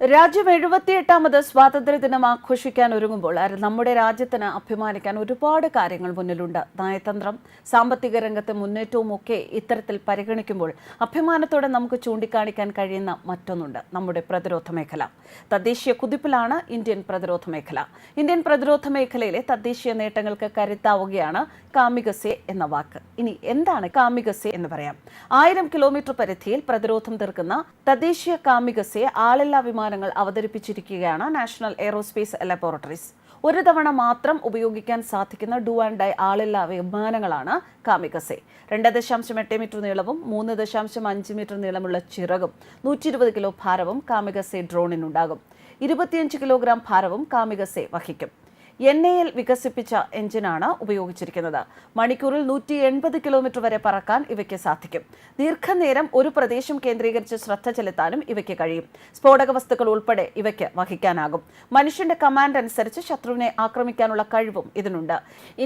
രാജ്യം എഴുപത്തിയെട്ടാമത് സ്വാതന്ത്ര്യ ദിനം ആഘോഷിക്കാൻ ഒരുങ്ങുമ്പോൾ നമ്മുടെ രാജ്യത്തിന് അഭിമാനിക്കാൻ ഒരുപാട് കാര്യങ്ങൾ മുന്നിലുണ്ട്. നയതന്ത്രം സാമ്പത്തിക രംഗത്തെ മുന്നേറ്റവും ഒക്കെ ഇത്തരത്തിൽ പരിഗണിക്കുമ്പോൾ അഭിമാനത്തോടെ നമുക്ക് ചൂണ്ടിക്കാണിക്കാൻ കഴിയുന്ന മറ്റൊന്നുണ്ട് നമ്മുടെ പ്രതിരോധ മേഖല. തദ്ദേശീയ കുതിപ്പിലാണ് ഇന്ത്യൻ പ്രതിരോധ മേഖല. ഇന്ത്യൻ പ്രതിരോധ മേഖലയിലെ തദ്ദേശീയ നേട്ടങ്ങൾക്ക് കരുത്താവുകയാണ് കാമികസെ എന്ന വാക്ക്. ഇനി എന്താണ് കാമികസെ എന്ന് പറയാം. ആയിരം കിലോമീറ്റർ പരിധിയിൽ പ്രതിരോധം തീർക്കുന്ന തദ്ദേശീയ കാമികസെ ആളില്ലാ വിമാനങ്ങൾ അവതരിപ്പിച്ചിരിക്കുകയാണ് നാഷണൽ എയറോസ്പേസ് ലബോറട്ടറീസ്. ഒരു തവണ മാത്രം ഉപയോഗിക്കാൻ സാധിക്കുന്ന ഡു ആൻഡ് ഡൈ ആളില്ല വിമാനങ്ങളാണ് കാമികസെ. രണ്ട് ദശാംശം എട്ട് മീറ്റർ നീളവും മൂന്ന് ദശാംശം അഞ്ച് മീറ്റർ നീളമുള്ള ചിറകും നൂറ്റി ഇരുപത് കിലോ ഭാരവും കാമികസെ ഡ്രോണിനുണ്ടാകും. ഇരുപത്തിയഞ്ച് കിലോഗ്രാം ഭാരവും കാമികസെ വഹിക്കും. എൻ എ വികസിപ്പിച്ച എഞ്ചിനാണ് ഉപയോഗിച്ചിരിക്കുന്നത്. മണിക്കൂറിൽ നൂറ്റി എൺപത് കിലോമീറ്റർ വരെ പറക്കാൻ ഇവയ്ക്ക് സാധിക്കും. ദീർഘനേരം ഒരു പ്രദേശം കേന്ദ്രീകരിച്ച് ശ്രദ്ധ ചെലുത്താനും ഇവയ്ക്ക് കഴിയും. സ്ഫോടക വസ്തുക്കൾ ഉൾപ്പെടെ ഇവയ്ക്ക് വഹിക്കാനാകും. മനുഷ്യന്റെ കമാൻഡ് അനുസരിച്ച് ശത്രുവിനെ ആക്രമിക്കാനുള്ള കഴിവും ഇതിനുണ്ട്.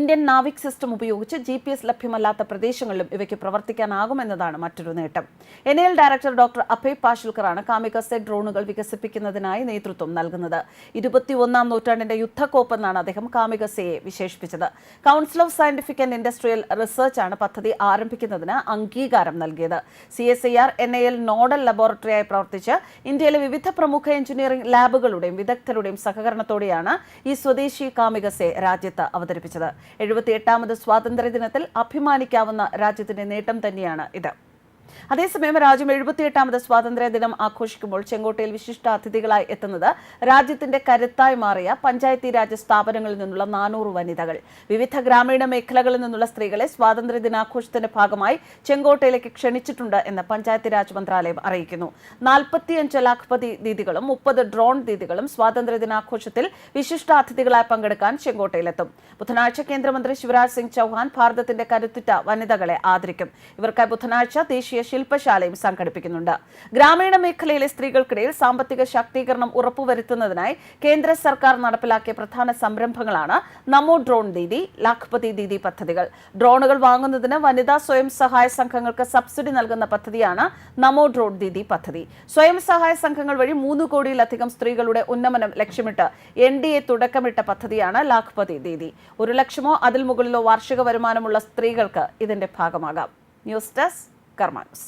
ഇന്ത്യൻ നാവിക് സിസ്റ്റം ഉപയോഗിച്ച് ജി പി എസ് ലഭ്യമല്ലാത്ത പ്രദേശങ്ങളിലും ഇവയ്ക്ക് പ്രവർത്തിക്കാനാകുമെന്നതാണ് മറ്റൊരു നേട്ടം. N L director doctor Abhay പാഷുൽക്കറാണ് kamikaze ഡ്രോണുകൾ വികസിപ്പിക്കുന്നതിനായി നേതൃത്വം നൽകുന്നത്. ഇരുപത്തിയൊന്നാം നൂറ്റാണ്ടിന്റെ യുദ്ധക്കോപ്പെന്നാണ് അദ്ദേഹം കാമികസയെ വിശേഷിപ്പിച്ചത്. Council of scientific and industrial research ആണ് പദ്ധതി ആരംഭിക്കുന്നതിന് അംഗീകാരം നൽകിയത്. C S I R N I L nodal ലബോറട്ടറിയായി പ്രവർത്തിച്ച് ഇന്ത്യയിലെ വിവിധ പ്രമുഖ എഞ്ചിനീയറിംഗ് ലാബുകളുടെയും വിദഗ്ധരുടെയും സഹകരണത്തോടെയാണ് ഈ സ്വദേശി കാമികസെ രാജ്യത്ത് അവതരിപ്പിച്ചത്. എഴുപത്തിയെട്ടാമത് സ്വാതന്ത്ര്യ ദിനത്തിൽ അഭിമാനിക്കാവുന്ന രാജ്യത്തിന്റെ നേട്ടം തന്നെയാണ് ഇത്. അതേസമയം രാജ്യം എഴുപത്തിയെട്ടാമത് സ്വാതന്ത്ര്യ ദിനം ആഘോഷിക്കുമ്പോൾ ചെങ്കോട്ടയിൽ വിശിഷ്ട അതിഥികളായി എത്തുന്നത് രാജ്യത്തിന്റെ കരുത്തായി മാറിയ പഞ്ചായത്തി രാജ് സ്ഥാപനങ്ങളിൽ നിന്നുള്ള നാനൂറ് വനിതകൾ. വിവിധ ഗ്രാമീണ മേഖലകളിൽ നിന്നുള്ള സ്ത്രീകളെ സ്വാതന്ത്ര്യ ദിനാഘോഷത്തിന്റെ ഭാഗമായി ചെങ്കോട്ടയിലേക്ക് ക്ഷണിച്ചിട്ടുണ്ട് എന്ന് പഞ്ചായത്തി രാജ് മന്ത്രാലയം അറിയിക്കുന്നു. നാൽപ്പത്തിയഞ്ച് ലാഖ്പതി ദീദികളും മുപ്പത് ഡ്രോൺ ദീദികളും സ്വാതന്ത്ര്യ ദിനാഘോഷത്തിൽ വിശിഷ്ട അതിഥികളായി പങ്കെടുക്കാൻ ചെങ്കോട്ടയിലെത്തും. ബുധനാഴ്ച കേന്ദ്രമന്ത്രി ശിവരാജ് സിംഗ് ചൌഹാൻ ഭാരതത്തിന്റെ കരുത്തുറ്റ വനിതകളെ ആദരിക്കും. ഇവർക്കായി ബുധനാഴ്ച ദേശീയ ശില്പശാലയും സംഘടിപ്പിക്കുന്നുണ്ട്. ഗ്രാമീണ മേഖലയിലെ സ്ത്രീകൾക്കിടയിൽ സാമ്പത്തിക ശാക്തീകരണം ഉറപ്പുവരുത്തുന്നതിനായി കേന്ദ്ര സർക്കാർ നടപ്പിലാക്കിയ പ്രധാന സംരംഭങ്ങളാണ് നമോ ഡ്രോൺ ദീദി ലാഖ്പതി ദീദി പദ്ധതികൾ. ഡ്രോണുകൾ വാങ്ങുന്നതിന് വനിതാ സ്വയം സഹായ സംഘങ്ങൾക്ക് സബ്സിഡി നൽകുന്ന പദ്ധതിയാണ് നമോ ഡ്രോൺ ദീദി പദ്ധതി. സ്വയം സഹായ സംഘങ്ങൾ വഴി മൂന്ന് കോടിയിലധികം സ്ത്രീകളുടെ ഉന്നമനം ലക്ഷ്യമിട്ട് എൻ ഡി എ തുടക്കമിട്ട പദ്ധതിയാണ് ലാഖ്പതി ദീദി. ഒരു ലക്ഷമോ അതിൽ മുകളിലോ വാർഷിക വരുമാനമുള്ള സ്ത്രീകൾക്ക് ഇതിന്റെ ഭാഗമാകാം. News desk കർമാനസ്.